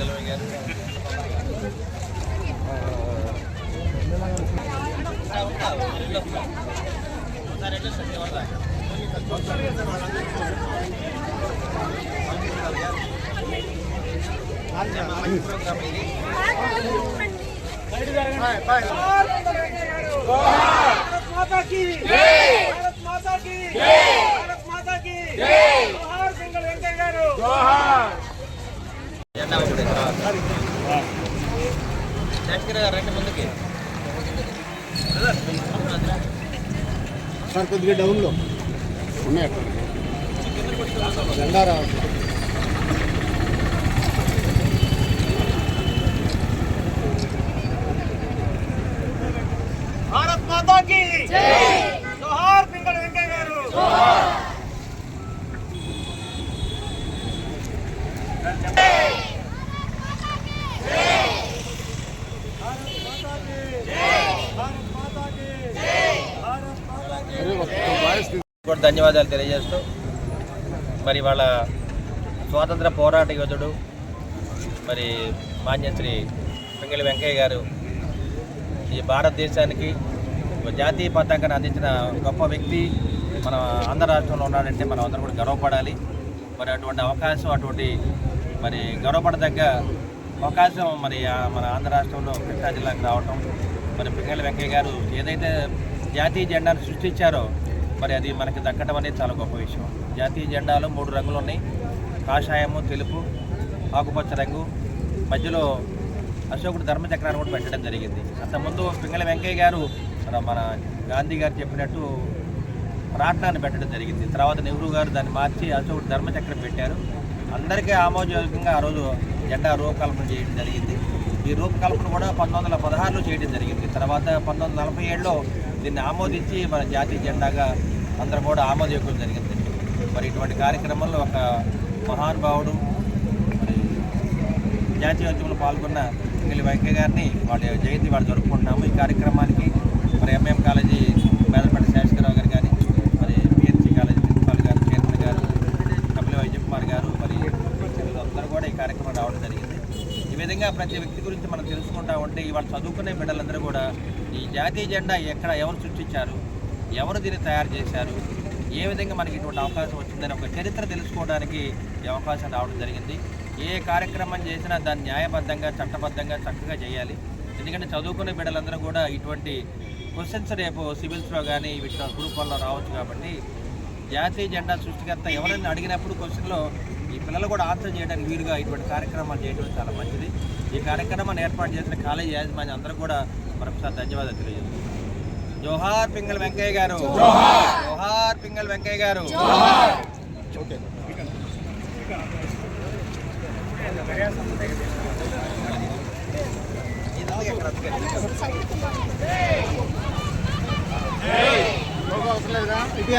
Jalur yang ada. माता की भारत माता की भारत माता की जोहार सिंगल వెంకయ్య గారు జెండా ఒకటి శంకర్ గారు రెండు ముందుకి సార్ కొద్దిగా డౌన్లో ఉన్నాయి అక్కడ. జెండా రావట్లేదు భారత్ మాతాకి की జోహార్ సింగల్ వెంకయ్య గారు. కూడా ధన్యవాదాలు తెలియజేస్తూ మరి వాళ్ళ స్వాతంత్ర పోరాట యోధుడు మరి మాన్యశ్రీ పింగళి వెంకయ్య గారు ఈ భారతదేశానికి జాతీయ పతాకాన్ని అందించిన గొప్ప వ్యక్తి. మన ఆంధ్ర రాష్ట్రంలో ఉన్నాడంటే మనం అందరం కూడా గర్వపడాలి. మరి అటువంటి అవకాశం అటువంటి మరి గర్వపడదగ్గ అవకాశం మరి మన ఆంధ్ర రాష్ట్రంలో కృష్ణా జిల్లాకు రావటం. మరి పింగళి వెంకయ్య గారు ఏదైతే జాతీయ జెండాను సృష్టించారో మరి అది మనకి దక్కడం అనేది చాలా గొప్ప విషయం. జాతీయ జెండాలో మూడు రంగులు ఉన్నాయి కాషాయము తెలుపు ఆకుపచ్చ రంగు. మధ్యలో అశోకుడు ధర్మచక్రాన్ని కూడా పెట్టడం జరిగింది. అంతకుముందు పింగళ వెంకయ్య గారు మన- గాంధీ గారు చెప్పినట్టు రాట్నాన్ని పెట్టడం జరిగింది. తర్వాత నెహ్రూ గారు దాన్ని మార్చి అశోకుడు ధర్మచక్రం పెట్టారు. అందరికీ ఆమోదయోగ్యంగా ఆ రోజు జెండా రూపకల్పన చేయడం జరిగింది. ఈ రూపకల్పన కూడా పంతొమ్మిది వందల పదహారులో చేయడం జరిగింది. తర్వాత పంతొమ్మిది వందల నలభై ఏడులో దీన్ని ఆమోదించి మన జాతీయ జెండాగా అందరం కూడా ఆమోదయోగం జరిగింది. మరి ఇటువంటి కార్యక్రమంలో ఒక మహానుభావుడు మరి జాతీయోద్యమంలో పాల్గొన్న పిల్లి వెంకయ్య గారిని వాళ్ళ జయంతి వాళ్ళు జరుపుకుంటున్నాము. ఈ కార్యక్రమానికి మరి ఎంఎం కాలేజీ మేదపల్లి శేషకరావు గారు కానీ మరి పిహెచ్సి కాలేజీ ప్రిన్సిపాల్ గారు చైర్మన్ గారు కపిల విజయకుమార్ గారు మరి అందరూ కూడా ఈ కార్యక్రమం రావడం జరిగింది ఈ విధంగా ప్రతి వ్యక్తి గురించి మనం తెలుసుకుంటా ఉంటే ఇవాళ చదువుకునే బిడ్డలందరూ కూడా ఈ జాతీయ జెండా ఎక్కడ ఎవరు సృష్టించారు? ఎవరు దీన్ని తయారు చేశారు? ఏ విధంగా మనకి ఇటువంటి అవకాశం వచ్చిందని ఒక చరిత్ర తెలుసుకోవడానికి ఈ అవకాశం రావడం జరిగింది. ఏ కార్యక్రమం చేసినా దాన్ని న్యాయబద్ధంగా చట్టబద్ధంగా చక్కగా చేయాలి. ఎందుకంటే చదువుకునే బిడ్డలందరూ కూడా ఇటువంటి క్వశ్చన్స్ రేపు సివిల్స్లో కానీ వీటిలో గ్రూప్ వల్ల రావచ్చు కాబట్టి జాతీయ జెండా సృష్టికర్త ఎవరైనా అడిగినప్పుడు క్వశ్చన్లో ఈ పిల్లలు కూడా ఆన్సర్ చేయడానికి వీలుగా ఇటువంటి కార్యక్రమాలు చేయడం చాలా మంచిది ఈ కార్యక్రమాన్ని ఏర్పాటు చేసిన కాలేజీ యాజమాన్యం అందరూ కూడా మరొకసారి ధన్యవాదాలు తెలియజేస్తున్నాను జోహార్ పింగల్ వెంకయ్య గారు జోహార్ పింగల్ వెంకయ్య గారు ఇటు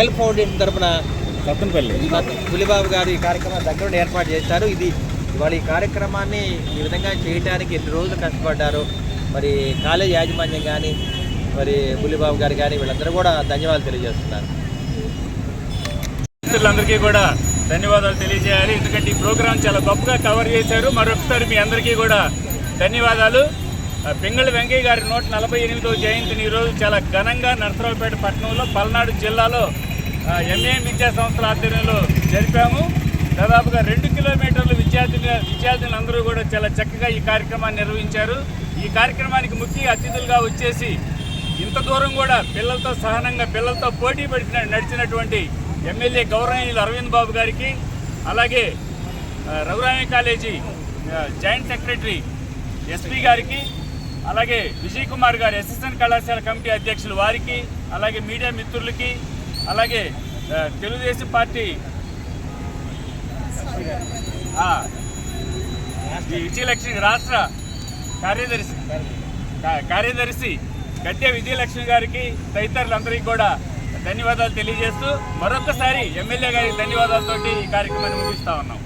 హెల్ప్ ఫౌండేషన్ తరపున సత్తనపల్లి పులిబాబు గారు ఈ కార్యక్రమాన్ని దగ్గరుండి ఏర్పాటు చేశారు. ఇది ఇవాళ ఈ కార్యక్రమాన్ని ఈ విధంగా చేయడానికి ఎన్ని రోజులు కష్టపడ్డారు? మరి కాలేజ్ యాజమాన్యం కానీ మరి పులిబాబు గారు కానీ వీళ్ళందరూ కూడా ధన్యవాదాలు తెలియజేస్తున్నారు. మిత్రులందరికీ కూడా ధన్యవాదాలు తెలియజేయాలి. ఎందుకంటే ఈ ప్రోగ్రాం చాలా గొప్పగా కవర్ చేశారు. మరొకసారి మీ అందరికీ కూడా ధన్యవాదాలు. పింగళి వెంకయ్య గారి నూట నలభై ఎనిమిదవ జయంతిని ఈరోజు చాలా ఘనంగా నరసరావుపేట పట్టణంలో పల్నాడు జిల్లాలో ఎంఏఎం విద్యా సంస్థల ఆధ్వర్యంలో జరిపాము. దాదాపుగా రెండు కిలోమీటర్లు విద్యార్థులు విద్యార్థులు అందరూ కూడా చాలా చక్కగా ఈ కార్యక్రమాన్ని నిర్వహించారు. ఈ కార్యక్రమానికి ముఖ్య అతిథులుగా వచ్చేసి ఇంత దూరం కూడా పిల్లలతో సహనంగా పిల్లలతో పోటీ పడిన నడిచినటువంటి ఎమ్మెల్యే గౌరవనీయులు అరవింద్ బాబు గారికి అలాగే Raghurami college joint secretary SP గారికి అలాగే విజయ్ కుమార్ గారు అసిస్టెంట్ కళాశాల కమిటీ అధ్యక్షులు వారికి అలాగే మీడియా మిత్రులకి అలాగే తెలుగుదేశం పార్టీ విజయలక్ష్మి రాష్ట్ర కార్యదర్శి కార్యదర్శి గద్దె విజయలక్ష్మి గారికి తదితరులందరికీ కూడా ధన్యవాదాలు తెలియజేస్తూ మరొకసారి ఎమ్మెల్యే గారికి ధన్యవాదాలతోటి ఈ కార్యక్రమాన్ని ముగిస్తా ఉన్నాం.